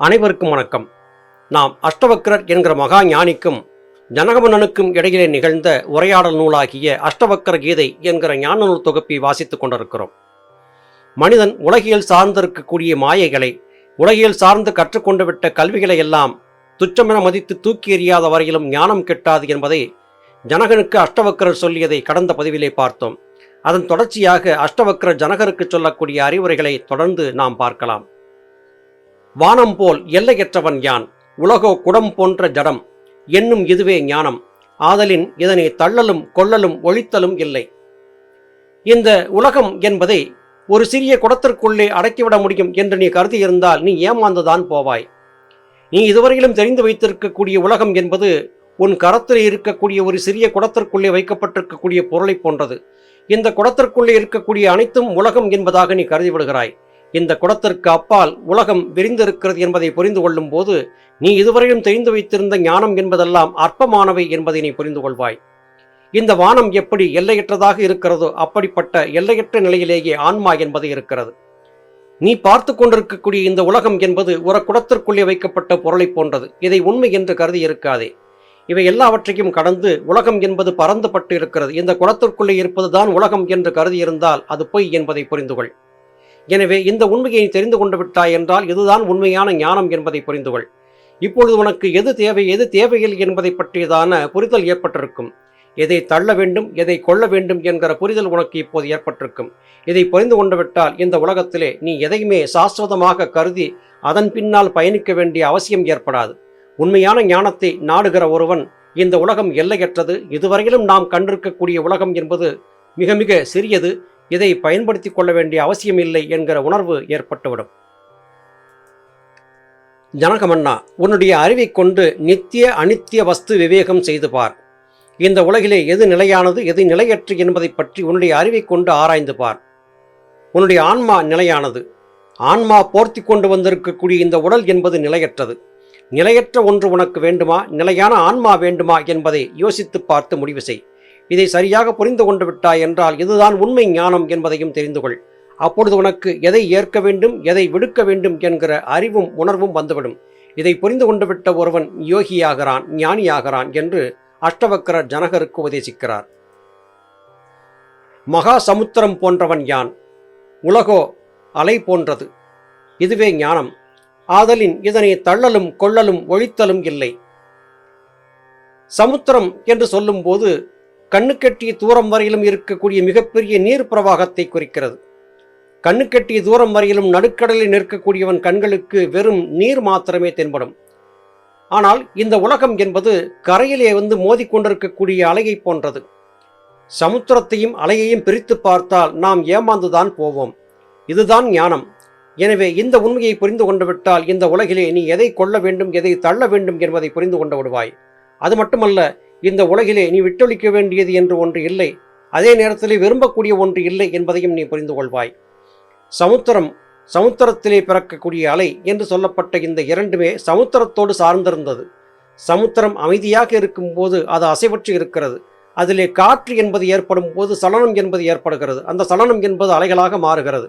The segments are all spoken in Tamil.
அனைவருக்கும் வணக்கம். நாம் அஷ்டவக்ரர் என்கிற மகா ஞானிக்கும் ஜனகமன்னனுக்கும் இடையிலே நிகழ்ந்த உரையாடல் நூலாகிய அஷ்டவக்ர கீதை என்கிற ஞான நூல் தொகுப்பை வாசித்துக் கொண்டிருக்கிறோம். மனிதன் உலகியல் சார்ந்திருக்கக்கூடிய மாயைகளை உலகியல் சார்ந்து கற்றுக்கொண்டு விட்ட கல்விகளை எல்லாம் துச்சமென மதித்து தூக்கி எறியாத வரையிலும் ஞானம் கெட்டாது என்பதை ஜனகனுக்கு அஷ்டவக்ரர் சொல்லியதை கடந்த பதிவிலே பார்த்தோம். அதன் தொடர்ச்சியாக அஷ்டவக்ர ஜனகருக்கு சொல்லக்கூடிய அறிவுரைகளை தொடர்ந்து நாம் பார்க்கலாம். வானம் போல் எல்லையற்றவன் யான்? உலகோ குடம் போன்ற ஜடம். என்னும் இதுவே ஞானம். ஆதலின் இதனை தள்ளலும் கொள்ளலும் ஒழித்தலும் இல்லை. இந்த உலகம் என்பதை ஒரு சிறிய குடத்திற்குள்ளே அடக்கிவிட முடியும் என்று நீ கருதியிருந்தால் நீ ஏமாந்துதான் போவாய். நீ இதுவரையிலும் தெரிந்து வைத்திருக்கக்கூடிய உலகம் என்பது உன் கரத்தில் இருக்கக்கூடிய ஒரு சிறிய குடத்திற்குள்ளே வைக்கப்பட்டிருக்கக்கூடிய பொருளைப் போன்றது. இந்த குடத்திற்குள்ளே இருக்கக்கூடிய அனைத்தும் உலகம் என்பதாக நீ கருதி விடுகிறாய் இந்த குடத்திற்கு அப்பால் உலகம் விரிந்திருக்கிறது என்பதை புரிந்து கொள்ளும் போது நீ இதுவரையும் தெரிந்து வைத்திருந்த ஞானம் என்பதெல்லாம் அற்பமானவை என்பதை நீ புரிந்து கொள்வாய். இந்த வானம் எப்படி எல்லையற்றதாக இருக்கிறதோ அப்படிப்பட்ட எல்லையற்ற நிலையிலேயே ஆன்மா என்பது இருக்கிறது. நீ பார்த்து கொண்டிருக்கக்கூடிய இந்த உலகம் என்பது ஒரு குடத்திற்குள்ளே வைக்கப்பட்ட பொருளைப் போன்றது. இதை உண்மை என்று கருதி இருக்காதே. இவை எல்லாவற்றையும் கடந்து உலகம் என்பது பறந்துபட்டு இருக்கிறது. இந்த குளத்திற்குள்ளே இருப்பதுதான் உலகம் என்று கருதி இருந்தால் அது பொய் என்பதை புரிந்துகொள் எனவே இந்த உண்மையை நீ தெரிந்து கொண்டு விட்டாய் என்றால் இதுதான் உண்மையான ஞானம் என்பதை புரிந்து கொள் இப்பொழுது உனக்கு எது தேவை எது தேவையில்லை என்பதை பற்றியதான புரிதல் ஏற்பட்டிருக்கும். எதை தள்ள வேண்டும் எதை கொள்ள வேண்டும் என்கிற புரிதல் உனக்கு இப்போது ஏற்பட்டிருக்கும். இதை புரிந்து கொண்டு விட்டால் இந்த உலகத்திலே நீ எதையுமே சாஸ்வதமாக கருதி அதன் பின்னால் பயணிக்க வேண்டிய அவசியம் ஏற்படாது. உண்மையான ஞானத்தை நாடுகிற ஒருவன் இந்த உலகம் எல்லையற்றது. இதுவரையிலும் நாம் கண்டிருக்கக்கூடிய உலகம் என்பது மிக மிக சிறியது. இதை பயன்படுத்திக் கொள்ள வேண்டிய அவசியம் இல்லை என்கிற உணர்வு ஏற்பட்டுவிடும். ஜனகமன்னா உன்னுடைய அறிவை கொண்டு நித்திய அனித்திய வஸ்து விவேகம் செய்து பார். இந்த உலகிலே எது நிலையானது எது நிலையற்று என்பதை பற்றி உன்னுடைய அறிவை கொண்டு ஆராய்ந்து பார். உன்னுடைய ஆன்மா நிலையானது. ஆன்மா போர்த்தி கொண்டு வந்திருக்கக்கூடிய இந்த உடல் என்பது நிலையற்றது. நிலையற்ற ஒன்று உனக்கு வேண்டுமா நிலையான ஆன்மா வேண்டுமா என்பதை யோசித்து பார்த்து முடிவு செய். இதை சரியாக புரிந்து கொண்டு விட்டாய் என்றால் இதுதான் உண்மை ஞானம் என்பதையும் தெரிந்து கொள். அப்பொழுது உனக்கு எதை ஏற்க வேண்டும் எதை விடுக்க வேண்டும் என்கிற அறிவும் உணர்வும் வந்துவிடும். இதை புரிந்து கொண்டு விட்ட ஒருவன் யோகியாகிறான் ஞானியாகிறான் என்று அஷ்டவக்கர ஜனகருக்கு உபதேசிக்கிறார். மகா சமுத்திரம் போன்றவன் யான்? உலகோ அலை போன்றது. இதுவே ஞானம். ஆதலின் இதனை தள்ளலும் கொள்ளலும் ஒழித்தலும் இல்லை. சமுத்திரம் என்று சொல்லும்போது கண்ணுக்கெட்டிய தூரம் வரையிலும் இருக்கக்கூடிய மிகப்பெரிய நீர் பிரவாகத்தை குறிக்கிறது. கண்ணுக்கெட்டிய தூரம் வரையிலும் நடுக்கடலில் நிற்கக்கூடியவன் கண்களுக்கு வெறும் நீர் மாத்திரமே தென்படும். ஆனால் இந்த உலகம் என்பது கரையிலே வந்து மோதிக்கொண்டிருக்கக்கூடிய அலையை போன்றது. சமுத்திரத்தையும் அலையையும் பிரித்து பார்த்தால் நாம் ஏமாந்துதான் போவோம். இதுதான் ஞானம். எனவே இந்த உண்மையை புரிந்து கொண்டு விட்டால் இந்த உலகிலே நீ எதை கொள்ள வேண்டும் எதை தள்ள வேண்டும் என்பதை புரிந்து கொண்டு விடுவாய். அது மட்டுமல்ல இந்த உலகிலே நீ விட்டொழிக்க வேண்டியது என்று ஒன்று இல்லை அதே நேரத்திலே விரும்பக்கூடிய ஒன்று இல்லை என்பதையும் நீ புரிந்து கொள்வாய். சமுத்திரம் சமுத்திரத்திலே பிறக்கக்கூடிய அலை என்று சொல்லப்பட்ட இந்த இரண்டுமே சமுத்திரத்தோடு சார்ந்திருந்தது. சமுத்திரம் அமைதியாக இருக்கும்போது அது அசைவற்று இருக்கிறது. அதிலே காற்று என்பது ஏற்படும் போது சலனம் என்பது ஏற்படுகிறது. அந்த சலனம் என்பது அலைகளாக மாறுகிறது.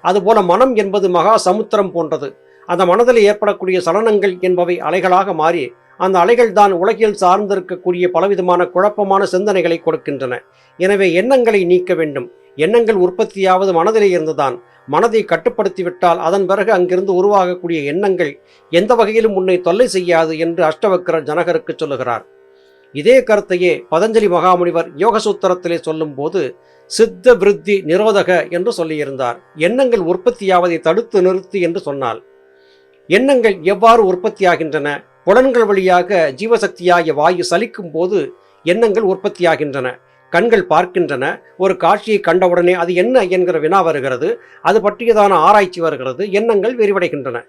அதுபோல மனம் என்பது மகா சமுத்திரம் போன்றது. அந்த மனதில் ஏற்படக்கூடிய சலனங்கள் என்பவை அலைகளாக மாறி அந்த அலைகள் தான் உலகில் சார்ந்திருக்கக்கூடிய பலவிதமான குழப்பமான சிந்தனைகளை கொடுக்கின்றன. எனவே எண்ணங்களை நீக்க வேண்டும். எண்ணங்கள் உற்பத்தியாவது மனதிலே இருந்துதான். மனதை கட்டுப்படுத்திவிட்டால் அதன் பிறகு அங்கிருந்து உருவாகக்கூடிய எண்ணங்கள் எந்த வகையிலும் உன்னை தொல்லை செய்யாது என்று அஷ்டவக்கரர் ஜனகருக்கு சொல்லுகிறார். இதே கருத்தையே பதஞ்சலி மகாமுனிவர் யோகசூத்திரத்திலே சொல்லும்போது சித்த விருத்தி நிரோதக என்று சொல்லியிருந்தார். எண்ணங்கள் உற்பத்தியாவதை தடுத்து நிறுத்து என்று சொன்னால் எண்ணங்கள் எவ்வாறு உற்பத்தியாகின்றன? புலன்கள் வழியாக ஜீவசக்தியாகிய வாயு சலிக்கும் போது எண்ணங்கள் உற்பத்தியாகின்றன. கண்கள் பார்க்கின்றன. ஒரு காட்சியை கண்டவுடனே அது என்ன என்கிற வினா வருகிறது. அது பற்றியதான ஆராய்ச்சி வருகிறது. எண்ணங்கள் விரிவடைகின்றன.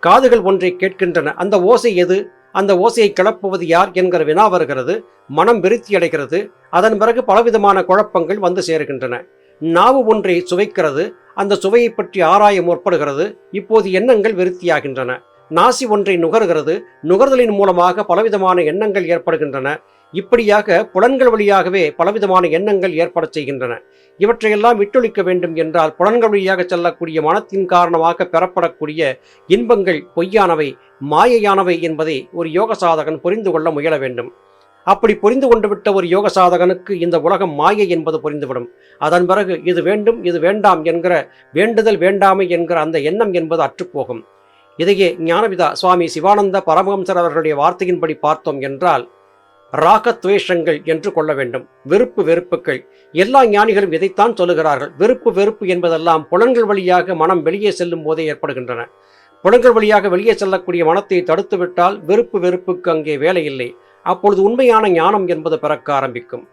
காதுகள் ஒன்றை கேட்கின்றன. அந்த ஓசை எது? அந்த ஓசையை கிளப்புவது யார் என்கிற வினா வருகிறது. மனம் விருத்தி அடைகிறது அதன் பிறகு பலவிதமான குழப்பங்கள் வந்து சேருகின்றன. நாவு ஒன்றை சுவைக்கிறது. அந்த சுவையை பற்றி ஆராய முற்படுகிறது. இப்போது எண்ணங்கள் விருத்தியாகின்றன. நாசி ஒன்றை நுகர்கிறது. நுகர்தலின் மூலமாக பலவிதமான எண்ணங்கள் ஏற்படுகின்றன. இப்படியாக புலன்கள் வழியாகவே பலவிதமான எண்ணங்கள் ஏற்படச் செய்கின்றன. இவற்றையெல்லாம் விட்டொழிக்க வேண்டும் என்றால் புலன்கள் வழியாக செல்லக்கூடிய மனத்தின் காரணமாக பெறப்படக்கூடிய இன்பங்கள் பொய்யானவை மாயையானவை என்பதை ஒரு யோக சாதகன் புரிந்து கொள்ள முயல வேண்டும். அப்படி புரிந்து கொண்டு விட்ட ஒரு யோக சாதகனுக்கு இந்த உலகம் மாயை என்பது புரிந்துவிடும். அதன் பிறகு இது வேண்டும் இது வேண்டாம் என்கிற வேண்டுதல் வேண்டாமை என்கிற அந்த எண்ணம் என்பது அற்றுப்போகும். இதையே ஞானபிதா சுவாமி சிவானந்த பரமஹம்சர் அவர்களுடைய வார்த்தையின்படி பார்த்தோம் என்றால் ராகத்வேஷங்கள் என்று கொள்ள வேண்டும். வெறுப்பு வெறுப்புகள். எல்லா ஞானிகளும் இதைத்தான் சொல்லுகிறார்கள். வெறுப்பு வெறுப்பு என்பதெல்லாம் புலன்கள் வழியாக மனம் வெளியே செல்லும் போதே ஏற்படுகின்றன. புலன்கள் வழியாக வெளியே செல்லக்கூடிய மனத்தை தடுத்துவிட்டால் வெறுப்பு வெறுப்புக்கு அங்கே வேலை இல்லை. அப்பொழுது உண்மையான ஞானம் என்பது பிறக்க ஆரம்பிக்கும்.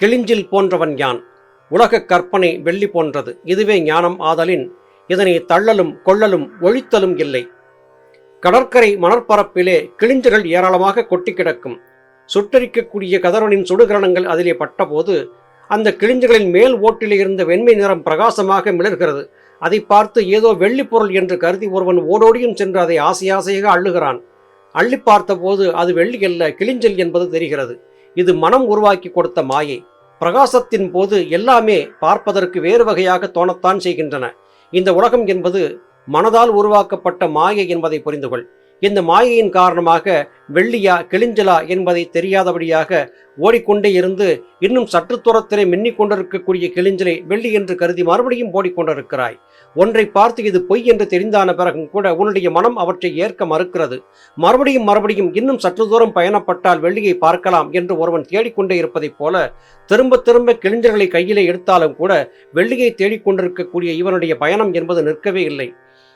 கிளிஞ்சில் போன்றவன் யான்? உலக கற்பனை வெள்ளி போன்றது. இதுவே ஞானம் ஆதலின் இதனை தள்ளலும் கொள்ளலும் ஒழித்தலும் இல்லை. கடற்கரை மணற்பரப்பிலே கிழிஞ்சுகள் ஏராளமாக கொட்டி கிடக்கும். சுட்டரிக்கக்கூடிய கதவனின் சுடுகிரணங்கள் அதிலே பட்டபோது அந்த கிழிஞ்சுகளின் மேல் ஓட்டிலே இருந்த வெண்மை நிறம் பிரகாசமாக மிளர்கிறது. அதை பார்த்து ஏதோ வெள்ளிப்பொருள் என்று கருதி ஒருவன் ஓடோடியும் சென்று அதை ஆசையாசையாக அள்ளுகிறான். அள்ளி பார்த்தபோது அது வெள்ளி அல்ல கிழிஞ்சல் என்பது தெரிகிறது. இது மனம் உருவாக்கி கொடுத்த மாயை. பிரகாசத்தின் போது எல்லாமே பார்ப்பதற்கு வேறு வகையாக தோணத்தான் செய்கின்றன. இந்த உலகம் என்பது மனதால் உருவாக்கப்பட்ட மாயை என்பதை புரிந்து கொள் இந்த மாயையின் காரணமாக வெள்ளியா கிளிஞ்சலா என்பதை தெரியாதபடியாக ஓடிக்கொண்டே இருந்து இன்னும் சற்று தூரத்திலே மின்னிக் கொண்டிருக்கக்கூடிய கிளிஞ்சலை வெள்ளி என்று கருதி மறுபடியும் ஓடிக்கொண்டிருக்கிறாய் ஒன்றை பார்த்து இது பொய் என்று தெரிந்தான பிறகும் கூட உன்னுடைய மனம் அவற்றை ஏற்க மறுக்கிறது. மறுபடியும் மறுபடியும் இன்னும் சற்று தூரம் பயணப்பட்டால் வெள்ளியை பார்க்கலாம் என்று ஒருவன் தேடிக்கொண்டே இருப்பதைப் போல திரும்ப திரும்ப கிழிஞ்சர்களை கையிலே எடுத்தாலும் கூட வெள்ளியை தேடிக்கொண்டிருக்கக்கூடிய இவனுடைய பயணம் என்பது நிற்கவே இல்லை.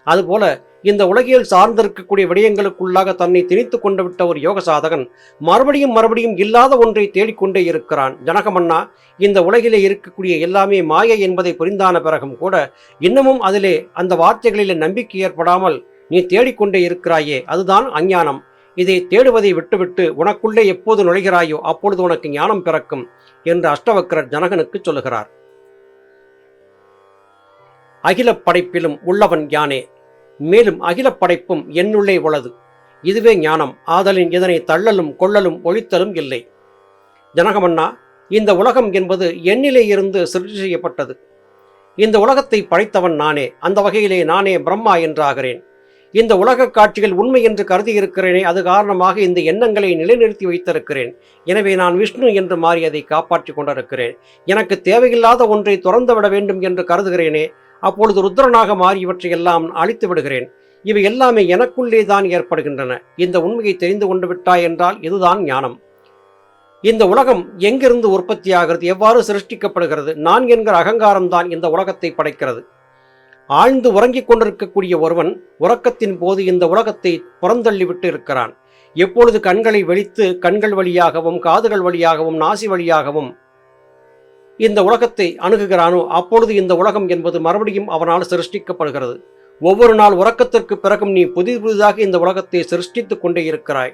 அதுபோல இந்த உலகியல் சார்ந்திருக்கக்கூடிய விடயங்களுக்குள்ளாக தன்னை திணித்து கொண்டு விட்ட ஒரு யோக சாதகன் மறுபடியும் மறுபடியும் இல்லாத ஒன்றை தேடிக்கொண்டே இருக்கிறான். ஜனகமன்னா இந்த உலகிலே இருக்கக்கூடிய எல்லாமே மாயை என்பதை புரிந்தான பிறகும் கூட இன்னமும் அதிலே அந்த வார்த்தைகளிலே நம்பிக்கை ஏற்படாமல் நீ தேடிக்கொண்டே இருக்கிறாயே அதுதான் அஞ்ஞானம். இதை தேடுவதை விட்டுவிட்டு உனக்குள்ளே எப்போது நுழைகிறாயோ அப்பொழுது உனக்கு ஞானம் பிறக்கும் என்று அஷ்டவக்கரர் ஜனகனுக்கு சொல்லுகிறார். அகிலப் படைப்பிலும் உள்ளவன் யானே? மேலும் அகில படைப்பும் என்னுள்ளே உள்ளது இதுவே ஞானம். ஆதலின் இதனை தள்ளலும் கொள்ளலும் ஒழித்தலும் இல்லை. ஜனகமன்னா இந்த உலகம் என்பது என்னிலே இருந்து சிருஷ்டி செய்யப்பட்டது. இந்த உலகத்தை படைத்தவன் நானே. அந்த வகையிலே நானே பிரம்மா என்றாகிறேன். இந்த உலக காட்சிகள் உண்மை என்று கருதி இருக்கிறேனே அது காரணமாக இந்த எண்ணங்களை நிலைநிறுத்தி வைத்திருக்கிறேன். எனவே நான் விஷ்ணு என்று மாறி அதை காப்பாற்றி கொண்டிருக்கிறேன். எனக்கு தேவையில்லாத ஒன்றை துறந்துவிட வேண்டும் என்று கருதுகிறேனே அப்பொழுது ருத்ரனாக மாறி இவற்றையெல்லாம் அழித்து விடுகிறேன். இவை எல்லாமே எனக்குள்ளே தான் ஏற்படுகின்றன. இந்த உண்மையை தெரிந்து கொண்டு விட்டாய் என்றால் இதுதான் ஞானம்? இந்த உலகம் எங்கிருந்து உற்பத்தியாகிறது எவ்வாறு சிருஷ்டிக்கப்படுகிறது? நான் என்கிற அகங்காரம்தான் இந்த உலகத்தை படைக்கிறது. ஆழ்ந்து உறங்கிக் கொண்டிருக்கக்கூடிய ஒருவன் உறக்கத்தின் போது இந்த உலகத்தை புறந்தள்ளிவிட்டு இருக்கிறான். எப்பொழுது கண்களை வெளித்து கண்கள் வழியாகவும் காதுகள் வழியாகவும் நாசி வழியாகவும் இந்த உலகத்தை அணுகுகிறானோ அப்பொழுது இந்த உலகம் என்பது மறுபடியும் அவனால் சிருஷ்டிக்கப்படுகிறது. ஒவ்வொரு நாள் உறக்கத்திற்கு பிறகும் நீ புதிது புதிதாக இந்த உலகத்தை சிருஷ்டித்துக் கொண்டே இருக்கிறாய்.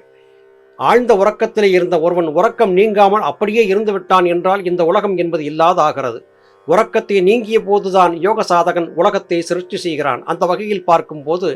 ஆழ்ந்த உறக்கத்திலே இருந்த ஒருவன் உறக்கம் நீங்காமல் அப்படியே இருந்து விட்டான் என்றால் இந்த உலகம் என்பது இல்லாதாகிறது. உறக்கத்தை நீங்கிய போதுதான் யோக சாதகன் உலகத்தை சிருஷ்டி செய்கிறான். அந்த வகையில் பார்க்கும்போது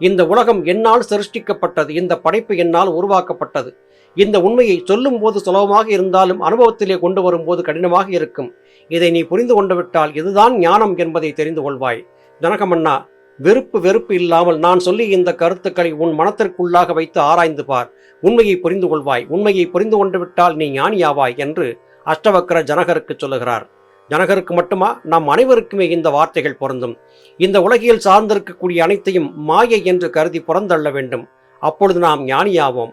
இந்த உலகம் என்னால் சிருஷ்டிக்கப்பட்டது இந்த படைப்பு என்னால் உருவாக்கப்பட்டது. இந்த உண்மையை சொல்லும் போது சுலபமாக இருந்தாலும் அனுபவத்திலே கொண்டு வரும்போது கடினமாக இருக்கும். இதை நீ புரிந்து கொண்டு விட்டால் இதுதான் ஞானம் என்பதை தெரிந்து கொள்வாய். ஜனகமன்னா வெறுப்பு வெறுப்பு இல்லாமல் நான் சொல்லி இந்த கருத்துக்களை உன் மனத்திற்குள்ளாக வைத்து ஆராய்ந்து பார். உண்மையை புரிந்து கொள்வாய். உண்மையை புரிந்து கொண்டு விட்டால் நீ ஞானியாவாய் என்று அஷ்டவக்கர ஜனகருக்கு சொல்லுகிறார். ஜனகருக்கு மட்டுமா? நம் அனைவருக்குமே இந்த வார்த்தைகள் பொருந்தும். இந்த உலகில் சார்ந்திருக்கக்கூடிய அனைத்தையும் மாயை என்று கருதி புறந்தள்ள வேண்டும். அப்பொழுது நாம் ஞானியாவோம்.